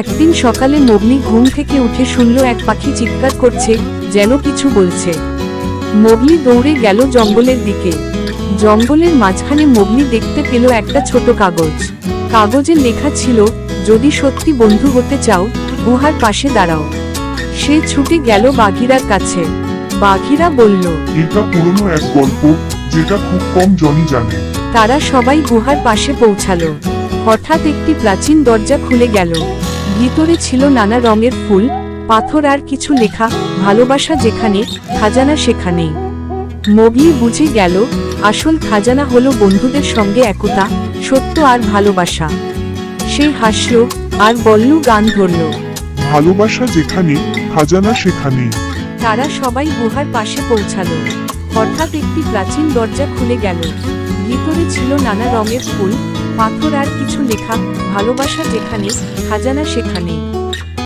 একদিন সকালে মগলি ঘুম থেকে উঠে শুনল এক পাখি চিৎকার করছে যেন কিছু বলছে। মগলি দৌড়ে গেল জঙ্গলের দিকে। জঙ্গলের মাঝখানে মগলি দেখতে পেল একটা ছোট কাগজ। কাগজে লেখা ছিল যদি সত্যি বন্ধু হতে চাও গুহার পাশে দাঁড়াও। সে ছুটে গেল বাঘিরার কাছে। বাঘিরা বলল এটা পুরনো এক গল্প যেটা খুব কম জনই জানে। তারা সবাই গুহার পাশে পৌঁছালো। হঠাৎ একটি প্রাচীন দরজা খুলে গেল। ভিতরে ছিল নানা রঙের ফুল পাথর আর কিছু লেখা ভালোবাসা যেখানে খাজানা সেখানেই। মগলি বুঝে গেল আসল খাজানা হলো বন্ধুদের সঙ্গে একতা সত্য আর ভালোবাসা। সে হাসল আর বলল গান ধরল। ভালোবাসা যেখানে খাজানা সেখানে তারা সবাই গুহার পাশে পৌঁছালো। হঠাৎ একটি প্রাচীন দরজা খুলে গেল। ভিতরে ছিল নানা রঙের ফুল পাথর আর কিছু লেখা ভালোবাসা যেখানে খাজানা সেখানে